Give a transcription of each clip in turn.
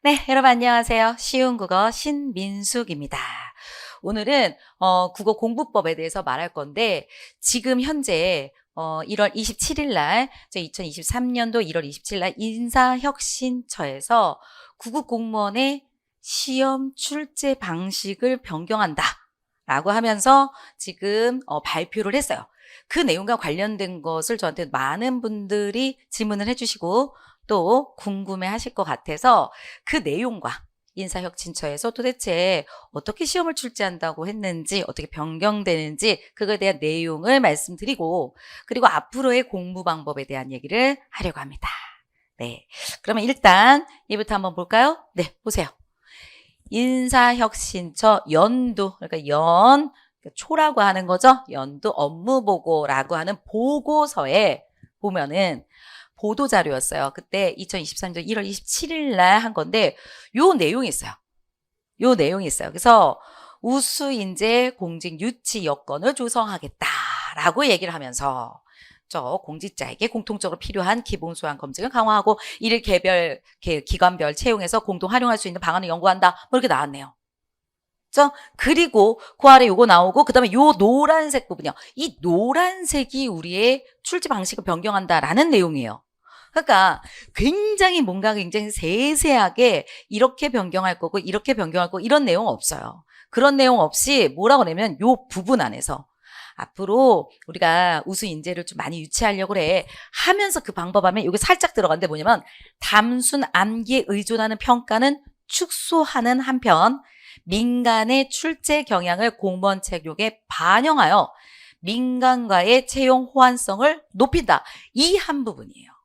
네, 여러분 안녕하세요. 쉬운 국어 신민숙입니다. 오늘은 어, 국어 공부법에 대해서 말할 건데 지금 현재 어, 1월 27일 날 2023년도 1월 27일 날 인사혁신처에서 구급 공무원의 시험 출제 방식을 변경한다. 라고 하면서 지금 어, 발표를 했어요. 그 내용과 관련된 것을 저한테 많은 분들이 질문을 해주시고 또 궁금해 하실 것 같아서 그 내용과 인사혁신처에서 도대체 어떻게 시험을 출제한다고 했는지, 어떻게 변경되는지, 그거에 대한 내용을 말씀드리고, 그리고 앞으로의 공부 방법에 대한 얘기를 하려고 합니다. 네. 그러면 일단, 이부터 한번 볼까요? 네, 보세요. 인사혁신처 연도, 그러니까 연, 초라고 하는 거죠. 연도 업무보고라고 하는 보고서에 보면은 보도 자료였어요. 그때 2023년 1월 27일 날 한 건데 요 내용이 있어요. 요 내용이 있어요. 그래서 우수 인재 공직 유치 여건을 조성하겠다라고 얘기를 하면서 저 공직자에게 공통적으로 필요한 기본 소양 검증을 강화하고 이를 개별 개- 기관별 채용해서 공동 활용할 수 있는 방안을 연구한다. 뭐 이렇게 나왔네요. 죠 그리고 그 아래 요거 나오고 그다음에 요 노란색 부분이요. 이 노란색이 우리의 출제 방식을 변경한다라는 내용이에요. 그러니까 굉장히 뭔가 굉장히 세세하게 이렇게 변경할 거고 이렇게 변경할 거고 이런 내용 없어요. 그런 내용 없이 뭐라고 하냐면 요 부분 안에서 앞으로 우리가 우수 인재를 좀 많이 유치하려고 그래 하면서 그 방법 하면 여기 살짝 들어간데 뭐냐면 단순 암기에 의존하는 평가는 축소하는 한편 민간의 출제 경향을 공무원 책록에 반영하여 민간과의 채용 호환성을 높인다. 이 한 부분이에요.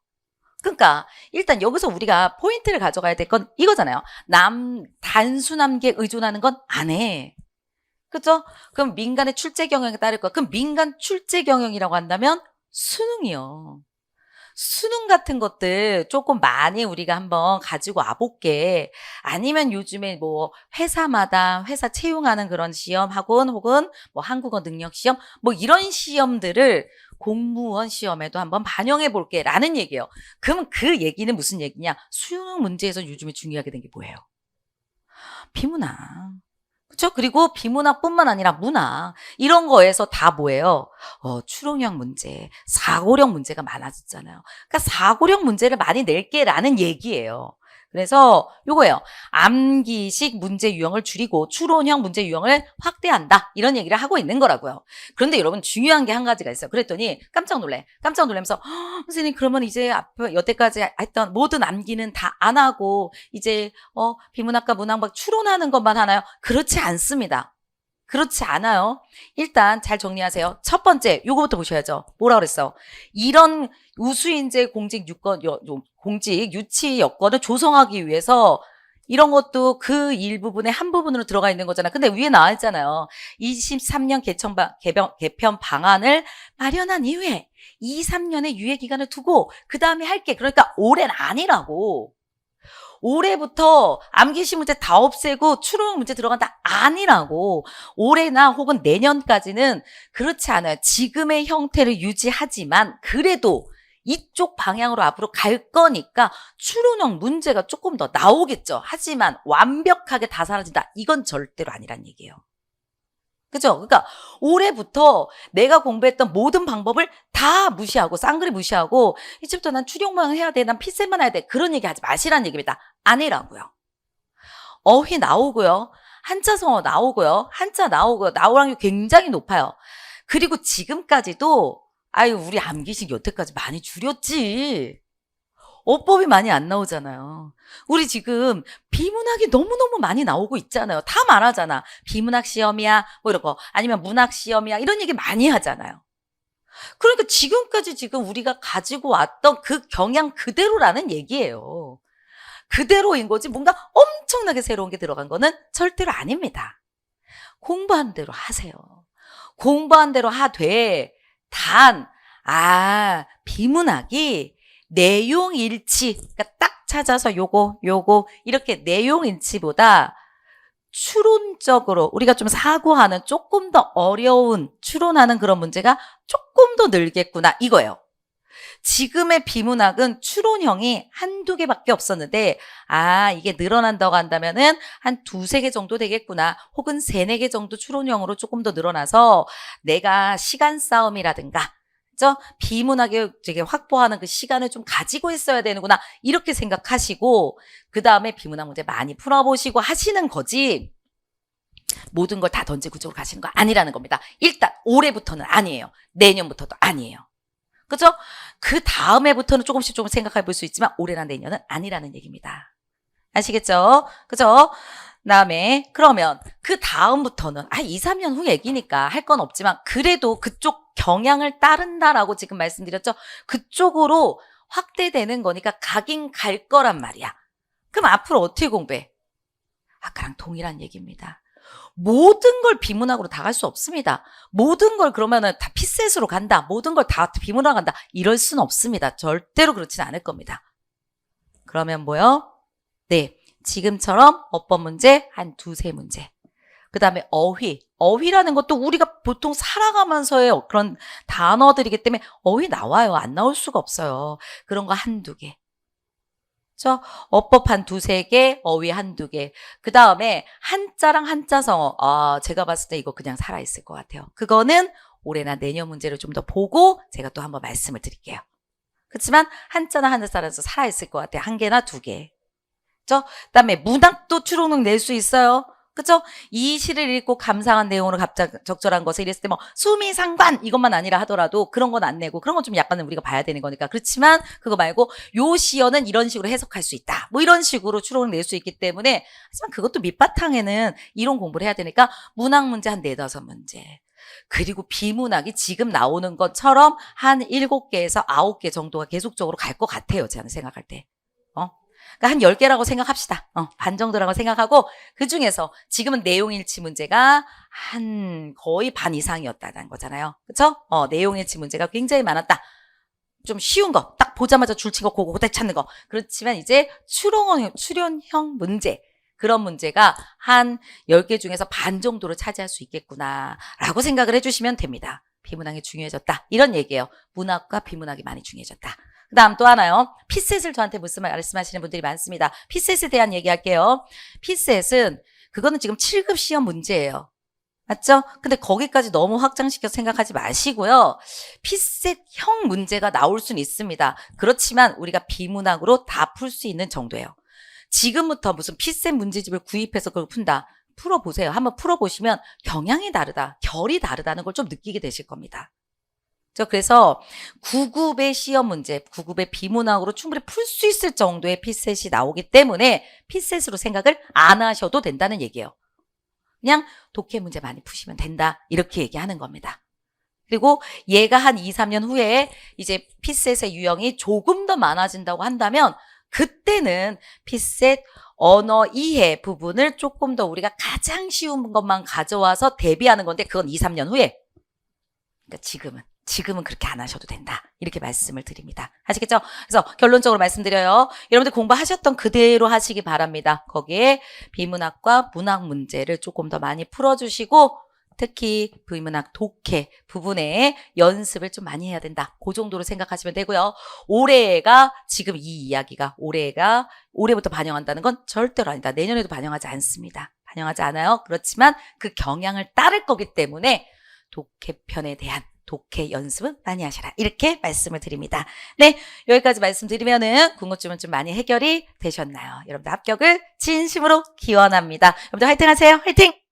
그러니까 일단 여기서 우리가 포인트를 가져가야 될 건 이거잖아요. 남 단순 암기에 의존하는 건 안 해. 그죠? 그럼 민간의 출제 경영에 따를 거. 그럼 민간 출제 경영이라고 한다면 수능이요. 수능 같은 것들 조금 많이 우리가 한번 가지고 와볼게. 아니면 요즘에 뭐 회사마다 회사 채용하는 그런 시험 학원 혹은 뭐 한국어 능력 시험 뭐 이런 시험들을 공무원 시험에도 한번 반영해 볼게 라는 얘기예요. 그럼 그 얘기는 무슨 얘기냐? 수능 문제에서 요즘에 중요하게 된 게 뭐예요? 비문학. 그렇죠? 그리고 비문학뿐만 아니라 문학 이런 거에서 다 뭐예요? 어, 추론형 문제, 사고력 문제가 많아졌잖아요. 그러니까 사고력 문제를 많이 낼게라는 얘기예요. 그래서 요거예요. 암기식 문제 유형을 줄이고 추론형 문제 유형을 확대한다. 이런 얘기를 하고 있는 거라고요. 그런데 여러분 중요한 게 한 가지가 있어요. 그랬더니 깜짝 놀래. 깜짝 놀라면서 "헉, 선생님 그러면 이제 앞에 여태까지 했던 모든 암기는 다 안 하고 이제 어 비문학과 문학막 추론하는 것만 하나요? 그렇지 않습니다. 그렇지 않아요. 일단 잘 정리하세요. 첫 번째, 요거부터 보셔야죠. 뭐라 그랬어? 이런 우수인재 공직 유권, 공직 유치 여건을 조성하기 위해서 이런 것도 그 일부분의 한 부분으로 들어가 있는 거잖아. 근데 위에 나와 있잖아요. 23년 개천 방- 개변, 개편 방안을 마련한 이후에 2, 3년의 유예 기간을 두고 그 다음에 할게. 그러니까 올해는 아니라고. 올해부터 암기시 문제 다 없애고 추론 문제 들어간다 아니라고 올해나 혹은 내년까지는 그렇지 않아요. 지금의 형태를 유지하지만 그래도 이쪽 방향으로 앞으로 갈 거니까 추론형 문제가 조금 더 나오겠죠. 하지만 완벽하게 다 사라진다. 이건 절대로 아니란 얘기예요. 그죠? 그러니까 올해부터 내가 공부했던 모든 방법을 다 무시하고 쌍그리 무시하고 이제부터 난 출용만 해야 돼. 난 피셋만 해야 돼. 그런 얘기 하지 마시라는 얘기입니다. 아니라고요. 어휘 나오고요. 한자 성어 나오고요. 한자 나오고요. 나오랑이 굉장히 높아요. 그리고 지금까지도 아유 우리 암기식 여태까지 많이 줄였지. 어법이 많이 안 나오잖아요. 우리 지금 비문학이 너무너무 많이 나오고 있잖아요. 다 말하잖아. 비문학 시험이야, 뭐 거. 아니면 문학 시험이야. 이런 얘기 많이 하잖아요. 그러니까 지금까지 지금 우리가 가지고 왔던 그 경향 그대로라는 얘기예요. 그대로인 거지 뭔가 엄청나게 새로운 게 들어간 거는 절대로 아닙니다. 공부한 대로 하세요. 공부한 대로 하되 단, 아, 비문학이 내용 일치, 그러니까 딱 찾아서 요거, 요거, 이렇게 내용 일치보다 추론적으로 우리가 좀 사고하는 조금 더 어려운 추론하는 그런 문제가 조금 더 늘겠구나 이거예요. 지금의 비문학은 추론형이 한두 개밖에 없었는데, 아, 이게 늘어난다고 한다면은 한 두세 개 정도 되겠구나. 혹은 세네 개 정도 추론형으로 조금 더 늘어나서 내가 시간 싸움이라든가, 그죠? 비문학에 되게 확보하는 그 시간을 좀 가지고 있어야 되는구나. 이렇게 생각하시고, 그 다음에 비문학 문제 많이 풀어보시고 하시는 거지. 모든 걸 다 던지고 쪽으로 가시는 거 아니라는 겁니다. 일단 올해부터는 아니에요. 내년부터도 아니에요. 그죠? 그 다음에부터는 조금씩 조금 생각해 볼 수 있지만 올해나 내년은 아니라는 얘기입니다. 아시겠죠? 그죠? 다음에 그러면 그 다음부터는 아 2, 3년 후 얘기니까 할 건 없지만 그래도 그쪽 경향을 따른다라고 지금 말씀드렸죠. 그쪽으로 확대되는 거니까 가긴 갈 거란 말이야. 그럼 앞으로 어떻게 공부해? 아까랑 동일한 얘기입니다. 모든 걸 비문학으로 다 갈 수 없습니다. 모든 걸 그러면은 다 피셋으로 간다. 모든 걸 다 비문학으로 간다. 이럴 수는 없습니다. 절대로 그렇지는 않을 겁니다. 그러면 뭐요? 네. 지금처럼 어법 문제 한 두세 문제. 그 다음에 어휘. 어휘라는 것도 우리가 보통 살아가면서의 그런 단어들이기 때문에 어휘 나와요. 안 나올 수가 없어요. 그런 거 한두 개. 저 어법 한 두세 개, 어휘 한두 개. 그 다음에 한자랑 한자성어. 아, 제가 봤을 때 이거 그냥 살아있을 것 같아요. 그거는 올해나 내년 문제를 좀 더 보고 제가 또 한번 말씀을 드릴게요. 그렇지만 한자나 한자라서 살아있을 것 같아요. 한 개나 두 개. 그죠? 그다음에 문학도 추론을 낼수 있어요. 그죠? 이 시를 읽고 감상한 내용으로 갑작 적절한 것을 이랬을 때 뭐 수미상관 이것만 아니라 하더라도 그런 건 안 내고 그런 건 좀 약간은 우리가 봐야 되는 거니까 그렇지만 그거 말고 요 시어는 이런 식으로 해석할 수 있다. 뭐 이런 식으로 추론을 낼 수 있기 때문에 하지만 그것도 밑바탕에는 이론 공부를 해야 되니까 문학 문제 한 네다섯 문제. 그리고 비문학이 지금 나오는 것처럼 한 일곱 개에서 아홉 개 정도가 계속적으로 갈 것 같아요. 저는 생각할 때. 어? 그러니까 한 10개라고 생각합시다. 어, 반 정도라고 생각하고 그 중에서 지금은 내용일치 문제가 한 거의 반 이상이었다는 거잖아요. 그렇죠? 어, 내용일치 문제가 굉장히 많았다. 좀 쉬운 거, 딱 보자마자 줄친 거, 그거 그때 찾는 거. 그렇지만 이제 추론형, 출연형 문제. 그런 문제가 한 10개 중에서 반 정도를 차지할 수 있겠구나. 라고 생각을 해주시면 됩니다. 비문학이 중요해졌다. 이런 얘기예요. 문학과 비문학이 많이 중요해졌다. 그 다음 또 하나요. 피셋을 저한테 무슨 말씀하시는 분들이 많습니다. 피셋에 대한 얘기할게요. 피셋은 그거는 지금 7급 시험 문제예요. 맞죠? 근데 거기까지 너무 확장시켜 생각하지 마시고요. 피셋형 문제가 나올 수는 있습니다. 그렇지만 우리가 비문학으로 다 풀 수 있는 정도예요. 지금부터 무슨 피셋 문제집을 구입해서 그걸 푼다. 풀어보세요. 한번 풀어보시면 경향이 다르다, 결이 다르다는 걸 좀 느끼게 되실 겁니다. 저 그래서 9급의 시험 문제, 9급의 비문학으로 충분히 풀 수 있을 정도의 피셋이 나오기 때문에 피셋으로 생각을 안 하셔도 된다는 얘기예요. 그냥 독해 문제 많이 푸시면 된다. 이렇게 얘기하는 겁니다. 그리고 얘가 한 2, 3년 후에 이제 피셋의 유형이 조금 더 많아진다고 한다면 그때는 피셋 언어 이해 부분을 조금 더 우리가 가장 쉬운 것만 가져와서 대비하는 건데 그건 2, 3년 후에. 그러니까 지금은 지금은 그렇게 안 하셔도 된다. 이렇게 말씀을 드립니다. 아시겠죠? 그래서 결론적으로 말씀드려요. 여러분들 공부하셨던 그대로 하시기 바랍니다. 거기에 비문학과 문학 문제를 조금 더 많이 풀어주시고 특히 비문학 독해 부분에 연습을 좀 많이 해야 된다. 그 정도로 생각하시면 되고요. 올해가 지금 이 이야기가 올해가 올해부터 반영한다는 건 절대로 아니다. 내년에도 반영하지 않습니다. 반영하지 않아요. 그렇지만 그 경향을 따를 거기 때문에 독해편에 대한 독해 연습은 많이 하셔라. 이렇게 말씀을 드립니다. 네, 여기까지 말씀드리면은 궁금증은 좀 많이 해결이 되셨나요? 여러분들 합격을 진심으로 기원합니다. 여러분들 화이팅 하세요. 화이팅!